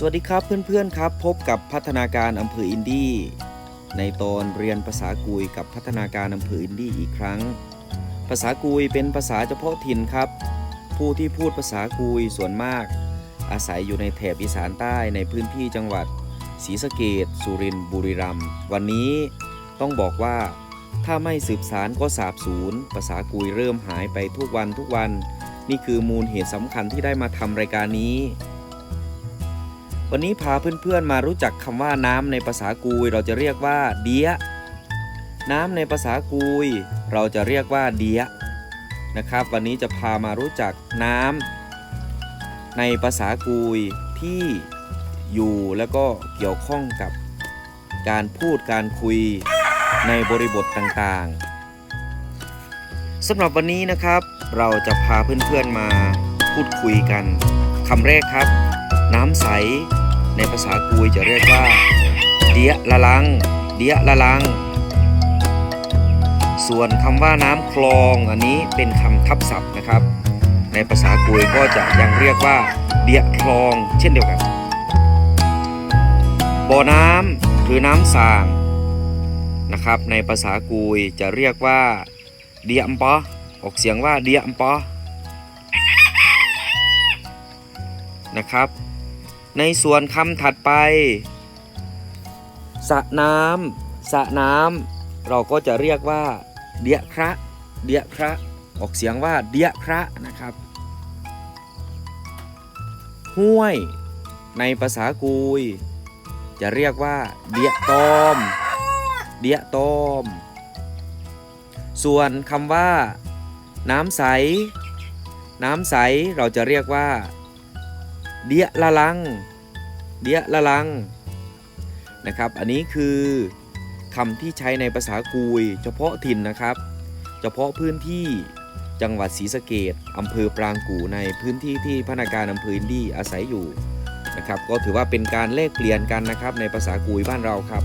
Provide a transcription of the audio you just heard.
สวัสดีครับเพื่อนๆครับ พบกับพัฒนาการอำเภออินดี้ในตอนเรียนภาษากุยกับพัฒนาการอำเภออินดี้อีกครั้ง ภาษากุยเป็นภาษาเฉพาะถิ่นครับ ผู้ที่พูดภาษากุยส่วนมาก อาศัยอยู่ในแถบอีสานใต้ในพื้นที่จังหวัดศรีสะเกดสุรินทร์บุรีรัมย์วันนี้ต้องบอกว่า ถ้าไม่สืบสารก็สาบสูญภาษากุยเริ่มหายไปทุกวันทุกวัน นี่คือมูลเหตุสำคัญที่ได้มาทำรายการนี้ วันนี้พาเพื่อนๆมารู้จักคำว่าน้ำในภาษากุยเราจะเรียกว่าเดียน้ำในภาษากุยเราจะเรียกว่าเดียนะครับ วันนี้จะพามารู้จักน้ำในภาษากุยที่อยู่แล้วก็เกี่ยวข้องกับการพูดการคุยในบริบทต่างๆสำหรับวันนี้นะครับ เราจะพาเพื่อนๆมาพูดคุยกันคำแรกครับ น้ำใส ในภาษากุยจะเรียกว่า เดียละลัง เดียละลัง ส่วนคำว่าน้ำคลองอันนี้เป็นคำทับศัพท์นะครับ ในภาษากุยก็จะยังเรียกว่า เดียคลองเช่นเดียวกัน บ่อน้ำหรือน้ำสางนะครับ ในภาษากุยจะเรียกว่า เดียมปอออกเสียงว่าเดียมปอนะครับ ในส่วนคำถัดไปสระน้ำสระน้ำเราก็จะเรียกว่า เดียคระเดียคระออกเสียงว่าเดียคระนะครับ ห้วย ในภาษากุย จะเรียกว่า เดียตอม เดียตอม ส่วนคำว่า น้ำใส น้ำใสเราจะเรียกว่า เดียละลัง เดียละลังนะครับ อันนี้คือคำที่ใช้ในภาษากุย เฉพาะถิ่นนะครับ เฉพาะพื้นที่จังหวัดศรีสะเกดอำเภอปรางกูในพื้นที่ที่พนักงานอำเภออินดี้อาศัยอยู่นะครับ ก็ถือว่าเป็นการแลกเปลี่ยนกันนะครับในภาษากุยบ้านเราครับ